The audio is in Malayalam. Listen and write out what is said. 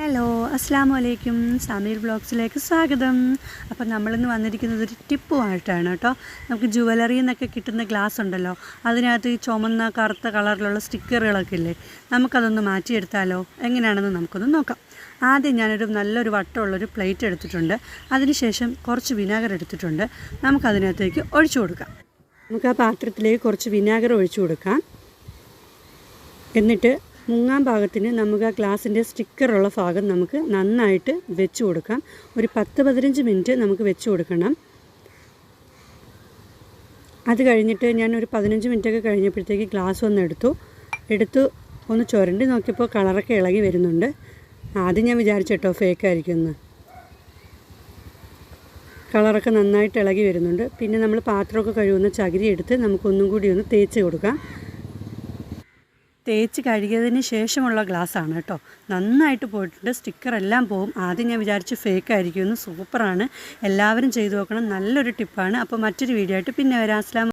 ഹലോ അസ്സാം വലൈക്കും സമീർ ബ്ലോഗ്സിലേക്ക് സ്വാഗതം. അപ്പം നമ്മളിന്ന് വന്നിരിക്കുന്നത് ഒരു ടിപ്പുമായിട്ടാണ് കേട്ടോ. നമുക്ക് ജുവലറി എന്നൊക്കെ കിട്ടുന്ന ഗ്ലാസ് ഉണ്ടല്ലോ. അതിനകത്ത് ഈ ചുമന്ന കറുത്ത കളറിലുള്ള സ്റ്റിക്കറുകളൊക്കെ ഇല്ലേ? നമുക്കതൊന്ന് മാറ്റിയെടുത്താലോ? എങ്ങനെയാണെന്ന് നമുക്കൊന്ന് നോക്കാം. ആദ്യം ഞാനൊരു നല്ലൊരു വട്ടമുള്ളൊരു പ്ലേറ്റ് എടുത്തിട്ടുണ്ട്. അതിനുശേഷം കുറച്ച് വിനാഗർ എടുത്തിട്ടുണ്ട്. നമുക്കതിനകത്തേക്ക് ഒഴിച്ചു കൊടുക്കാം. നമുക്ക് ആ പാത്രത്തിലേക്ക് കുറച്ച് വിനാഗർ ഒഴിച്ചു കൊടുക്കാം. എന്നിട്ട് മുങ്ങാൻ ഭാഗത്തിന് നമുക്ക് ആ ഗ്ലാസിന്റെ സ്റ്റിക്കറുള്ള ഭാഗം നമുക്ക് നന്നായിട്ട് വെച്ച് കൊടുക്കാം. ഒരു പത്ത് പതിനഞ്ച് മിനിറ്റ് നമുക്ക് വെച്ച് കൊടുക്കണം. അത് കഴിഞ്ഞിട്ട് ഞാൻ ഒരു പതിനഞ്ച് മിനിറ്റൊക്കെ കഴിഞ്ഞപ്പോഴത്തേക്ക് ഗ്ലാസ് ഒന്ന് എടുത്തു. എടുത്തു ഒന്ന് ചുരണ്ടി നോക്കിയപ്പോൾ കളറൊക്കെ ഇളകി വരുന്നുണ്ട്. ആദ്യം ഞാൻ വിചാരിച്ചിട്ടോ ഫേക്കായിരിക്കുമെന്ന് കളറൊക്കെ നന്നായിട്ട് ഇളകി വരുന്നുണ്ട്. പിന്നെ നമ്മൾ പാത്രമൊക്കെ കഴുകുന്ന ചകിരി എടുത്ത് നമുക്കൊന്നും കൂടി ഒന്ന് തേച്ച് കൊടുക്കാം. തേച്ച് കഴുകിയതിന് ശേഷമുള്ള ഗ്ലാസ്സാണ് കേട്ടോ. നന്നായിട്ട് പോയിട്ടുണ്ട്. സ്റ്റിക്കർ എല്ലാം പോവും. ആദ്യം ഞാൻ വിചാരിച്ച് ഫേക്ക് ആയിരിക്കുമെന്ന്. സൂപ്പറാണ്. എല്ലാവരും ചെയ്തു നോക്കണം. നല്ലൊരു ടിപ്പാണ്. അപ്പോൾ മറ്റൊരു വീഡിയോ ആയിട്ട് പിന്നെ വരാം. അസ്ലാം